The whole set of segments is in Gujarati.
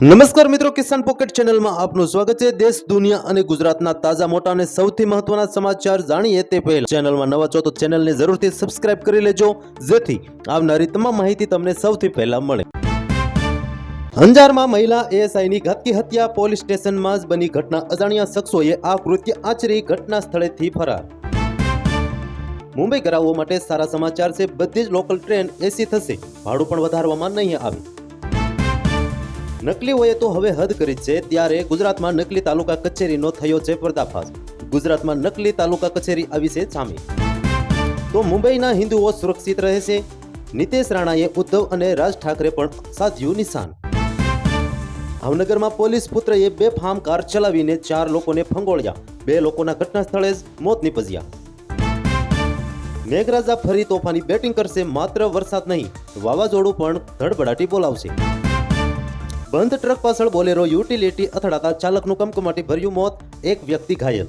નમસ્કાર મિત્રો, કિસાન પોકેટ ચેનલમાં આપનું સ્વાગત છે. દેશ, દુનિયા અને ગુજરાતના તાજા, મોટા અને સૌથી મહત્વના સમાચાર જાણીએ તે પહેલા ચેનલમાં નવા છો તો ચેનલને જરૂરથી સબસ્ક્રાઇબ કરી લેજો, જેથી આવનારી તમામ માહિતી તમને સૌથી પહેલા મળે. અંજારમાં મહિલા એએસઆઈની ઘાતકી હત્યા, પોલીસ સ્ટેશનમાં જ બની ઘટના. અજાણ્યા શખ્સોએ આ કૃત્ય આચરી ઘટના સ્થળેથી ફરાર. મુંબઈ કરાવવા માટે સારા સમાચાર છે. બધી જ લોકલ ટ્રેન એસી થશે. ભાડું પણ વધારવામાં નહીં આવે. નકલીઓએ તો હવે હદ કરી છે. ત્યારે ગુજરાતમાં નકલી તાલુકા કચેરીનો થયો છે પર્દાફાશ. ગુજરાતમાં નકલી તાલુકા કચેરી આવી છે સામે. તો મુંબઈના હિન્દુઓ સુરક્ષિત રહેશે નીતેશ રાણાએ ઉદ્ધવ અને રાજ ઠાકરે પણ સાધ્યું નિશાન. ભાવનગરમાં પોલીસ પુત્રએ બે ફાર્મ કાર ચલાવીને ચાર લોકોને ફંગોળ્યા. બે લોકોના ઘટના સ્થળે જ મોત નીપજ્યા. મેઘરાજા ફરી તોફાની બેટિંગ કરશે માત્ર વરસાદ નહીં. વાવાઝોડું પણ ધડબડાટી બોલાવશે. બંધ ટ્રક પાછળ બોલેરો યુટિલિટી અથડાતા ચાલકનું કમકમાટી ભર્યું મોત, એક વ્યક્તિ ઘાયલ.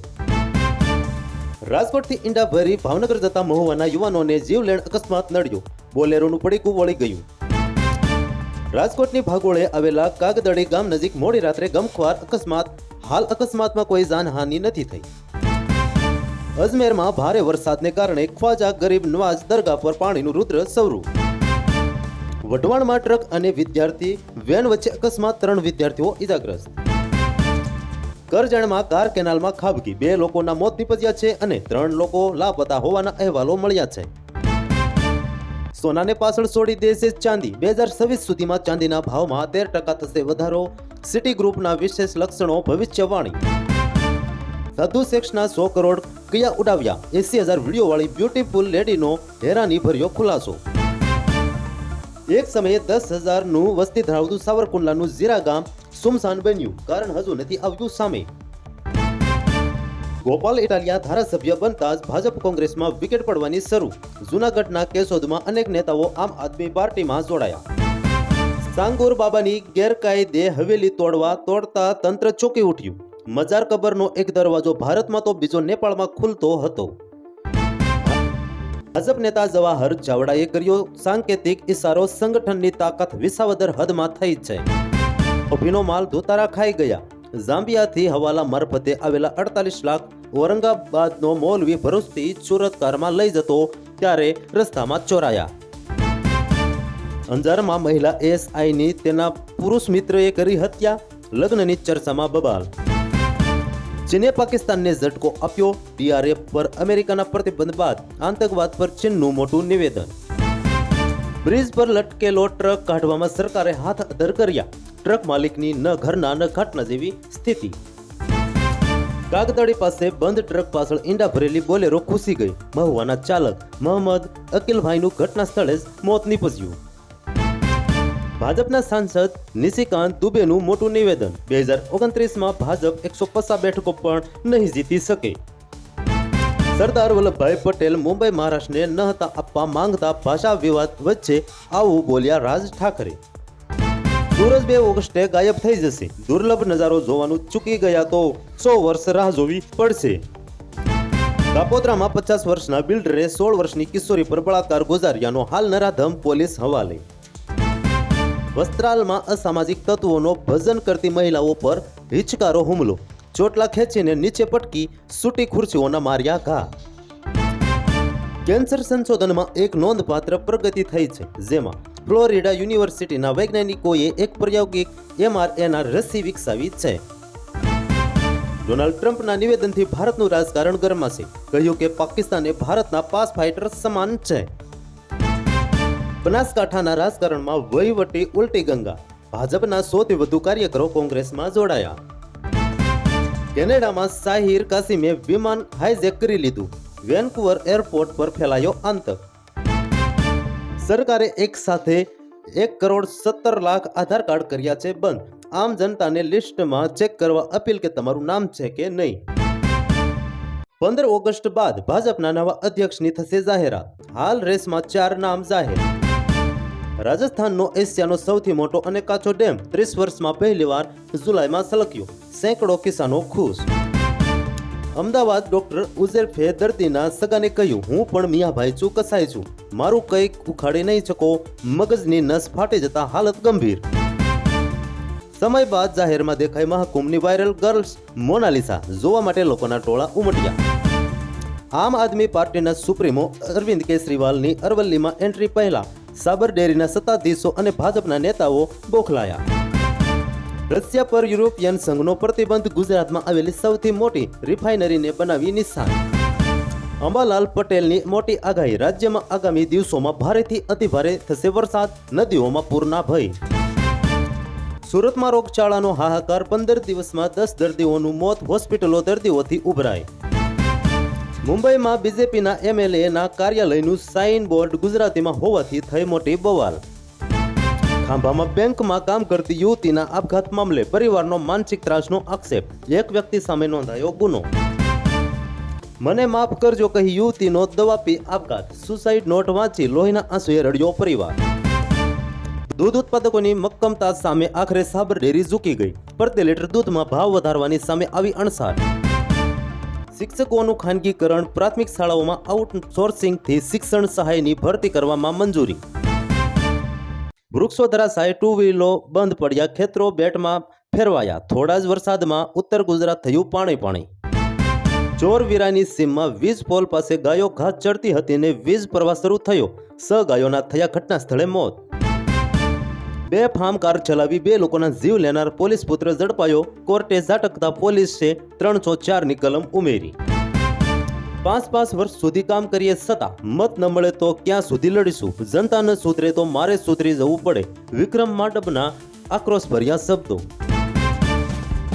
રાજકોટથી ઈંડા ભરી ભાવનગર જતા મહુવાના યુવાનોને જીવલેણ અકસ્માત નડ્યો. બોલેરોનું પડીકું વળી ગયું. રાજકોટની ભાગોળે આવેલા કાગદડી ગામ નજીક મોડી રાત્રે ગમખ્વાર અકસ્માત. હાલ અકસ્માતમાં કોઈ જાનહાનિ નથી થઈ. અજમેરમાં ભારે વરસાદને કારણે ખ્વાજા ગરીબ નવાઝ દરગાહ પર પાણીનું રુદ્ર સવરું. વઢવાણમાં ટ્રક અને વિદ્યાર્થી વેન વચ્ચે અકસ્માત ત્રણ વિદ્યાર્થીઓ ઇજાગ્રસ્ત. કરજણમાં કાર કેનાલમાં ખાબકી, બે લોકોના મોત નીપજ્યા છે અને ત્રણ લોકો લાપતા હોવાના અહેવાલો મળ્યા છે. સોનાને પાછળ છોડી દેશે ચાંદી. બે હજાર છવ્વીસ સુધીમાં ચાંદીના ભાવમાં તેર ટકા થશે વધારો. સિટી ગ્રુપના વિશેષ લક્ષણો, ભવિષ્યવાણી. સાધુ સેક્સના સો કરોડ કયા ઉડાવ્યા. એસી હજાર વિડીયોવાળી બ્યુટીફુલ લેડીનો હેરાની ભર્યો ખુલાસો. એક સમયે દસ હજારનું વસ્તી ધરાવતું સાવરકુંડલાનું ઝીરા ગામ સુમસાન બન્યું. કારણ હજુ નથી આવ્યું સામે. ગોપાલ ઇટાલિયા ધારાસભ્ય બનતા જ ભાજપ કોંગ્રેસમાં વિકેટ પડવાની શરૂ. જૂનાગઢના કેશોદમાં અનેક નેતાઓ આમ આદમી પાર્ટીમાં જોડાયા. સાંગોર બાબાની ગેરકાયદે હવેલી તોડવા તોડતા તંત્ર ચોકી ઉઠ્યું. મજાર કબરનો એક દરવાજો ભારતમાં તો બીજો નેપાળમાં ખુલતો હતો. ભાજપ નેતા જવાહર ચાવડાએ કર્યો સાંકેતિક ઇશારો. સંગઠનની તાકાત વિસાવદર હદમાં થઈ છે. અભિનો માલ ધોતારા ખાઈ ગયા. ઝામ્બિયાથી હવાલા મારફતે આવેલા અડતાલીસ લાખ ઔરંગાબાદનો મૌલવી ભરૂચથી સુરત કારમાં લઈ જતો ત્યારે રસ્તામાં ચોરાયા. અંજારમાં મહિલા એસઆઈની તેના પુરુષ મિત્રએ કરી હત્યા. લગ્નની ચર્ચામાં બબાલ ચીને પાકિસ્તાનને ઝટકો આપ્યો, ડીઆરએફ પર અમેરિકાના પ્રતિબંધ બાદ આતંકવાદ પર ચીનનું મોટું નિવેદન. બ્રિજ પર લટકેલો ટ્રક કાઢવામાં સરકારે હાથ અધર કર્યા. ટ્રક માલિકની ન ઘરના, ન ઘાટના જેવી સ્થિતિ. કાગદડી પાસે બંધ ટ્રક પાછળ ઈંડા ભરેલી બોલેરો ઘૂસી ગઈ. મહુવાના ચાલક મોહમ્મદ અકિલભાઈનું ઘટના સ્થળે જ મોત નીપજ્યું. ભાજપના સાંસદ નિશિકાંત દુબેનું મોટું નિવેદન. બે હજાર ઓગણત્રીસમાં ભાજપ એકસો પચાસ બેઠકો પણ નહીં જીતી શકે. સરદાર વલ્લભભાઈ પટેલ મુંબઈ મહારાષ્ટ્રને ન હતા આપવા માંગતા ભાષા વિવાદ વચ્ચે આવું બોલ્યા રાજ ઠાકરે. સૂરજ બે ઓગસ્ટે ગાયબ થઈ જશે. દુર્લભ નજારો જોવાનું ચૂકી ગયા તો સો વર્ષ રાહ જોવી પડશે. કાપોદ્રામાં પચાસ વર્ષના બિલ્ડરે સોળ વર્ષની કિશોરી પર બળાત્કાર ગુજાર્યાનો હાલ નરાધમ પોલીસ હવાલે. વસ્ત્રાલમાં અસામાજિક તત્વોનો ભજન કરતી મહિલાઓ પર હિચકારો હુમલો. ચોટલા ખેંચીને નીચે પટકી સૂટી ખુરશીઓના માર્યા ઘા. કેન્સર સંશોધનમાં એક નોંધપાત્ર પ્રગતિ થઈ છે, જેમાં ફ્લોરિડા યુનિવર્સિટીના વૈજ્ઞાનિકોએ એક પ્રાયોગિક એમઆરએના રસી વિકસાવી છે. ડોનાલ્ડ ટ્રમ્પના નિવેદનથી ભારતનું રાજકારણ ગરમાશે. કહ્યું કે પાકિસ્તાન એ ભારતના પાસ ફાઇટર સમાન છે. બનાસકાંઠાના રાજકારણમાં વહીવટી ઉલટી ગંગા. ભાજપના સૌથી વધુ કાર્યકરો કોંગ્રેસમાં જોડાયા. કેનેડામાં સાહિર કાસિમે વિમાન હાઈજેક કરી લીધું. વેનકુવર એરપોર્ટ પર ફેલાયો આતંક સરકારે એક સાથે એક કરોડ સત્તર લાખ આધાર કાર્ડ કર્યા છે બંધ. આમ જનતાને લિસ્ટમાં ચેક કરવા અપીલ કે તમારું નામ છે કે નહીં. પંદર ઓગસ્ટ બાદ ભાજપના નવા અધ્યક્ષની થશે જાહેરાત. હાલ રેસમાં ચાર નામ જાહેર. રાજસ્થાનનો એશિયાનો સૌથી મોટો અને કાચો ડેમ ત્રીસ વર્ષમાં પહેલીવાર જુલાઈમાં સલક્યો સેંકડો કિસાનો ખુશ. અમદાવાદ ડોક્ટર ઉઝેરફે દર્દીના સગાને કહ્યું, હું પણ મિયાભાઈ છું કસાય છું. મારું કંઈક ઉખાડી નહીં શકો. મગજની નસ ફાટી જતા હાલત ગંભીર. સમય બાદ જાહેરમાં દેખાઈ મહાકુંભની વાયરલ ગર્લ્સ મોનાલિસા. જોવા માટે લોકોના ટોળા ઉમટ્યા. આમ આદમી પાર્ટીના સુપ્રીમો અરવિંદ કેજરીવાલની અરવલ્લીમાં એન્ટ્રી પહેલા. સાબર ડેરીના સત્તાધીશો અને ભાજપના નેતાઓ બોખલાયા. રશિયા પર યુરોપિયન સંઘનો પ્રતિબંધ ગુજરાતમાં આવેલી સૌથી મોટી રિફાઇનરીને બનાવી નિશાન. અંબાલાલ પટેલની મોટી આગાહી, રાજ્યમાં આગામી દિવસોમાં ભારેથી અતિભારે થશે વરસાદ, નદીઓમાં પૂરના ભય. સુરતમાં રોગચાળાનો હાહાકાર પંદર દિવસમાં દસ દર્દીઓનું મોત, હોસ્પિટલો દર્દીઓથી ઉભરાય. મુંબઈમાં બીજેપીના એમએલએના કાર્યાલયનું સાઇન બોર્ડ ગુજરાતીમાં હોવાથી થઈ મોટી બવાલ. ખાંભામાં બેંકમાં કામ કરતી યુવતીના આપઘાત મામલે પરિવારનો માનસિક ત્રાસનો આક્ષેપ. એક વ્યક્તિ સામે નોંધાયો ગુનો. મને માફ કરજો કહી યુવતીનો દવા પી આપઘાત. સુસાઇડ નોટ વાંચી લોહીના આંસુએ રડ્યો પરિવાર. દૂધ ઉત્પાદકોની મક્કમતા સામે આખરે સાબર ડેરી ઝૂકી ગઈ. પ્રતિ લીટર દૂધમાં ભાવ વધારવાની સામે આવી અણસાર. શિક્ષકોનું ખાનગીકરણ પ્રાથમિક શાળાઓમાં આઉટસોર્સિંગથી શિક્ષણ સહાયની ભરતી કરવામાં મંજૂરી. વૃક્ષો ધરાશાય ટુ વ્હીલો બંધ પડ્યા, ખેતરો બેટમાં ફેરવાયા, થોડા જ વરસાદમાં ઉત્તર ગુજરાત થયું પાણી પાણી. ચોરવીરાની સીમમાં વીજ પોલ પાસે ગાયો ઘાસ ચડતી હતી ને વીજ પ્રવાહ શરૂ થયો. સ ગાયોના થયા ઘટના સ્થળે મોત. બે ફાર્મ કાર ચલાવી બે લોકોના જીવ લેનાર પોલીસ પુત્ર ઝડપાયો. કોર્ટે ઝાટકતા પોલીસે ત્રણસો ચારની કલમ ઉમેરી. પાંચ પાંચ વર્ષ સુધી કામ કરીએ છતાં મત ન મળે તો ક્યાં સુધી લડીશું? જનતા ન સુધરે તો મારે સુધરી જવું પડે. વિક્રમ માંડપના આક્રોશભર્યા શબ્દો.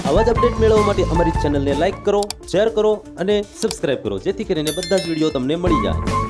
આવા જ અપડેટ મેળવવા માટે અમારી ચેનલને લાઈક કરો, શેર કરો અને સબસ્ક્રાઇબ કરો. જેથી કરીને બધા જ વીડિયો તમને મળી જાય.